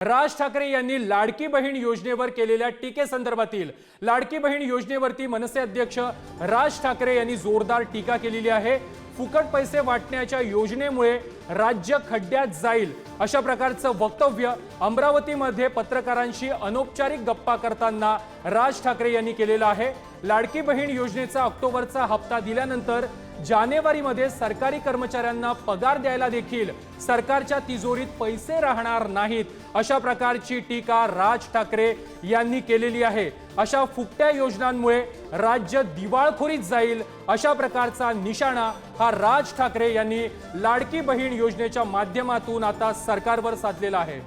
राज ठाकरे यांनी लाडकी बहीण योजनेवर केलेल्या टीकेसंदर्भातील लाडकी बहीण योजनेवरती मनसे अध्यक्ष राज ठाकरे यांनी जोरदार टीका केलेली आहे. फुकट पैसे वाटण्याच्या योजनेमुळे राज्य खड्ड्यात जाईल अशा प्रकारचं वक्तव्य अमरावतीमध्ये पत्रकारांशी अनौपचारिक गप्पा करताना राज ठाकरे यांनी केलेलं आहे. लाडकी बहीण योजनेचा ऑक्टोबरचा हप्ता दिल्यानंतर जानेवारीमध्ये सरकारी कर्मचाऱ्यांना पगार द्यायला देखील सरकारच्या तिजोरीत पैसे राहणार नाहीत अशा प्रकारची टीका राज ठाकरे यांनी केलेली आहे. अशा फुकट्या योजनांमुळे राज्य दिवाळखोरीत जाईल अशा प्रकारचा निशाणा हा राज ठाकरे यांनी लाडकी बहीण योजनेच्या माध्यमातून आता सरकारवर साधलेला आहे.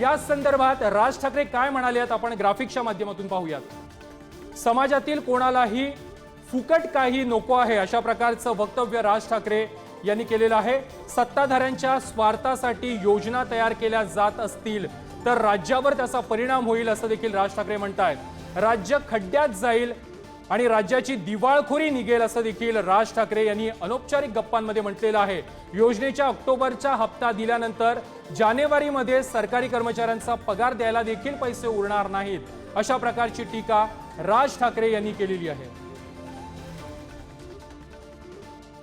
या संदर्भात राज ठाकरे काय म्हणाले आहेत आपण ग्राफिक्सच्या माध्यमातून पाहूयात. समाजातील कोणालाही फुकट काही नको आहे अशा प्रकारचं वक्तव्य राज ठाकरे यांनी केलेलं आहे. सत्ताधाऱ्यांच्या स्वार्थासाठी योजना तयार केल्या जात असतील तर राज्यावर त्याचा परिणाम होईल असं देखील राज ठाकरे म्हणतायत. राज्य खड्ड्यात जाईल आणि राज्याची दिवाळखोरी निघेल असं देखील राज ठाकरे यांनी अनौपचारिक गप्पांमध्ये म्हटलेलं आहे. योजनेच्या ऑक्टोबरचा हप्ता दिल्यानंतर जानेवारीमध्ये सरकारी कर्मचाऱ्यांचा पगार द्यायला देखील पैसे उरणार नाहीत अशा प्रकारची टीका राज ठाकरे यांनी केलेली आहे.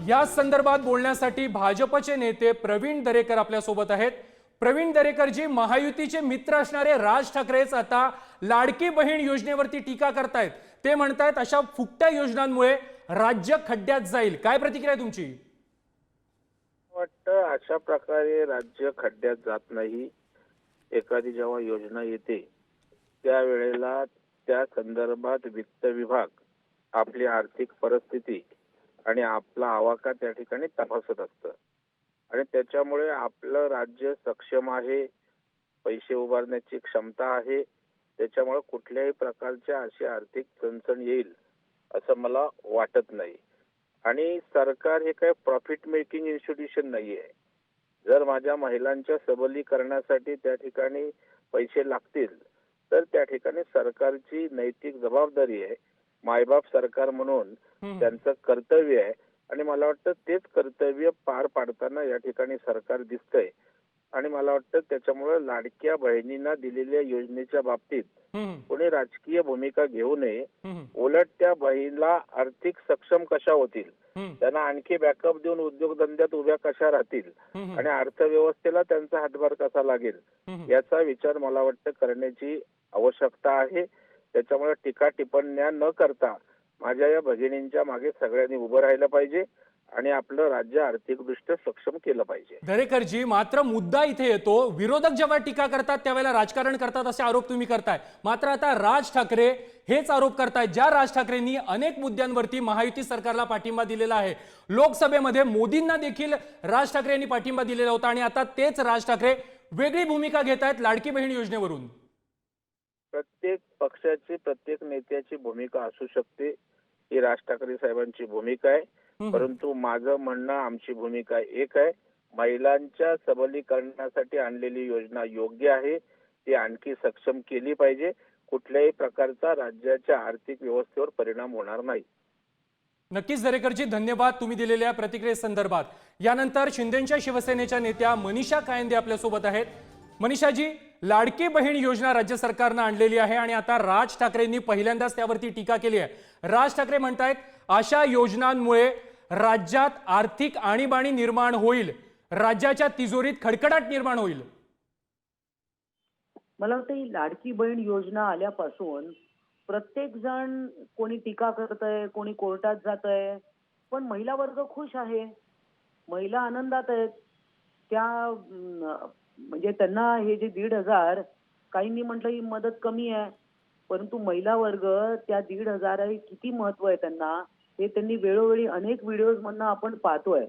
या संदर्भात बोलण्यासाठी भाजपचे नेते प्रवीण दरेकर आपल्यासोबत आहेत. प्रवीण दरेकरजी महायुतीचे मित्र असणारे राज ठाकरेच आता लाडकी बहीण योजनेवरती टीका करतायत. ते म्हणतायत अशा फुकट्या योजनांमुळे राज्य खड्ड्यात जाईल. काय प्रतिक्रिया तुमची? वाटतं अशा प्रकारे राज्य खड्ड्यात जात नाही. एखादी जेव्हा योजना येते त्यावेळेला त्या संदर्भात वित्त विभाग आपली आर्थिक परिस्थिती आणि आपला आवाका त्या ठिकाणी तपासत असतं. आणि त्याच्यामुळे आपलं राज्य सक्षम आहे पैसे उभारण्याची क्षमता आहे त्याच्यामुळे कुठल्याही प्रकारच्या अशी आर्थिक चणचण येईल असं मला वाटत नाही. आणि सरकार हे काय प्रॉफिट मेकिंग इन्स्टिट्यूशन नाहीये. जर माझ्या महिलांच्या सबलीकरणासाठी त्या ठिकाणी पैसे लागतील तर त्या ठिकाणी सरकारची नैतिक जबाबदारी आहे. मायबाप सरकार म्हणून. त्यांचं कर्तव्य आहे. आणि मला वाटतं तेच कर्तव्य पार पाडताना या ठिकाणी सरकार दिसतंय. आणि मला वाटतं त्याच्यामुळे लाडक्या बहिणींना दिलेल्या योजनेच्या बाबतीत कोणी राजकीय भूमिका घेऊ नये. उलट त्या बहिणीला आर्थिक सक्षम कशा होतील? त्यांना आणखी बॅकअप देऊन उद्योगधंद्यात उभ्या कशा राहतील? आणि अर्थव्यवस्थेला त्यांचा हातभार कसा लागेल. याचा विचार मला वाटतं करण्याची आवश्यकता आहे. त्याच्यामुळे टीका टिप्पण्या न करता माझ्या या भगिनींच्या मागे सगळ्यांनी उभं राहिलं पाहिजे आणि आपलं राज्य आर्थिकदृष्ट्या सक्षम केलं पाहिजे. दरेकरजी मात्र मुद्दा इथे येतो. विरोधक जेव्हा टीका करतात त्यावेळेला राजकारण करतात असे आरोप तुम्ही करताय. मात्र आता राज ठाकरे हेच आरोप करतायत ज्या राज ठाकरेंनी अनेक मुद्द्यांवरती महायुती सरकारला पाठिंबा दिलेला आहे. लोकसभेमध्ये मोदींना देखील राज ठाकरे यांनी पाठिंबा दिलेला होता आणि आता तेच राज ठाकरे वेगळी भूमिका घेत आहेत लाडकी बहीण योजनेवरून. प्रत्येक पक्षाची प्रत्येक नेत्याची भूमिका असू शकते. ही राज ठाकरे साहेबांची भूमिका आहे. परंतु माझं म्हणणं आमची भूमिका एक आहे. महिलांच्या सबलीकरणासाठी आणलेली योजना योग्य आहे. ती आणखी सक्षम केली पाहिजे. कुठल्याही प्रकारचा राज्याच्या आर्थिक व्यवस्थेवर परिणाम होणार नाही. नक्कीच दरेकरजी धन्यवाद तुम्ही दिलेल्या प्रतिक्रियेसंदर्भात. यानंतर शिंदेच्या शिवसेनेच्या नेत्या मनीषा कायंदे आपल्यासोबत आहेत. मनीषाजी लाडकी बहीण योजना राज्य सरकारनं आणलेली आहे आणि आता राज ठाकरेंनी पहिल्यांदाच त्यावरती टीका केली आहे. राज ठाकरे म्हणतायत अशा योजनांमुळे राज्यात आर्थिक आणीबाणी निर्माण होईल. राज्याच्या तिजोरीत खडखडाट निर्माण होईल. मला वाटतं ही लाडकी बहीण योजना आल्यापासून प्रत्येक जण कोणी टीका करतय कोणी कोर्टात जात आहे पण महिला वर्ग खुश आहे. महिला आनंदात आहेत. त्या म्हणजे त्यांना हे जे दीड हजार काहींनी म्हटलं ही मदत कमी आहे परंतु महिला वर्ग त्या दीड हजार किती महत्त्व आहे त्यांना हे त्यांनी वेळोवेळी अनेक व्हिडिओज मधनं आपण पाहतोय.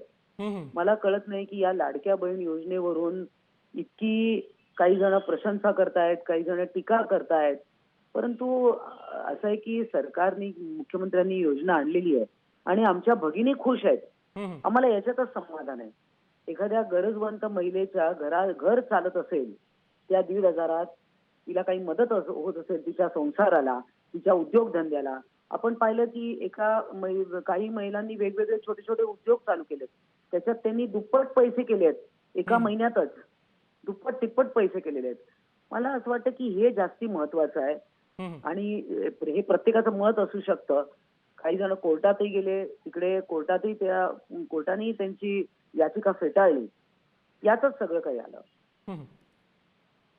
मला कळत नाही की या लाडक्या बहीण योजनेवरून इतकी काही जण प्रशंसा करतायत काही जण टीका करतायत. परंतु असं आहे की सरकारने मुख्यमंत्र्यांनी योजना आणलेली आहे आणि आमच्या भगिनी खुश आहेत. आम्हाला याच्यातच समाधान आहे. एखाद्या गरजवंत महिलेच्या घरा घर चालत असेल त्या दीड हजारात तिला काही मदत होत असेल तिच्या संसाराला तिच्या उद्योगधंद्याला आपण पाहिलं की एका काही महिलांनी वेगवेगळे छोटे छोटे उद्योग चालू केलेत. त्याच्यात त्यांनी दुप्पट पैसे केलेत एका हम्म. महिन्यातच. दुप्पट तिप्पट पैसे केलेले आहेत. मला असं वाटतं की हे जास्ती महत्वाचं आहे. आणि हे प्रत्येकाचं मत असू शकतं. काही जण कोर्टातही गेले तिकडे कोर्टातही त्या कोर्टानेही त्यांची याचिका फेटाळली. यातच सगळं काही आलं. हम्म.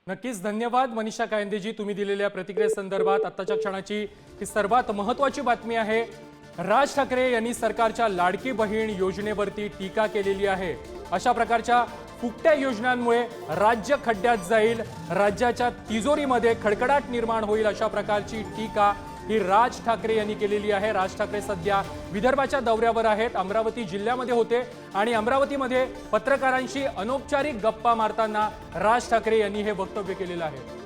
नक्कीच धन्यवाद मनीषा कायंदेजी तुम्ही दिलेल्या प्रतिक्रियेसंदर्भात आत्ताच्या क्षणाची ही सर्वात महत्वाची बातमी आहे. राज ठाकरे यांनी सरकारच्या लाडकी बहीण योजनेवरती टीका केलेली आहे. अशा प्रकारच्या फुकट्या योजनांमुळे राज्य खड्ड्यात जाईल राज्याच्या तिजोरीमध्ये खडखडाट निर्माण होईल अशा प्रकारची टीका ही राज ठाकरे यांनी केलेली आहे. राज ठाकरे सध्या विदर्भाच्या दौऱ्यावर आहेत. अमरावती जिल्ह्यामध्ये होते आणि अमरावतीमध्ये पत्रकारांशी अनौपचारिक गप्पा मारताना राज ठाकरे यांनी हे वक्तव्य केलेलं आहे.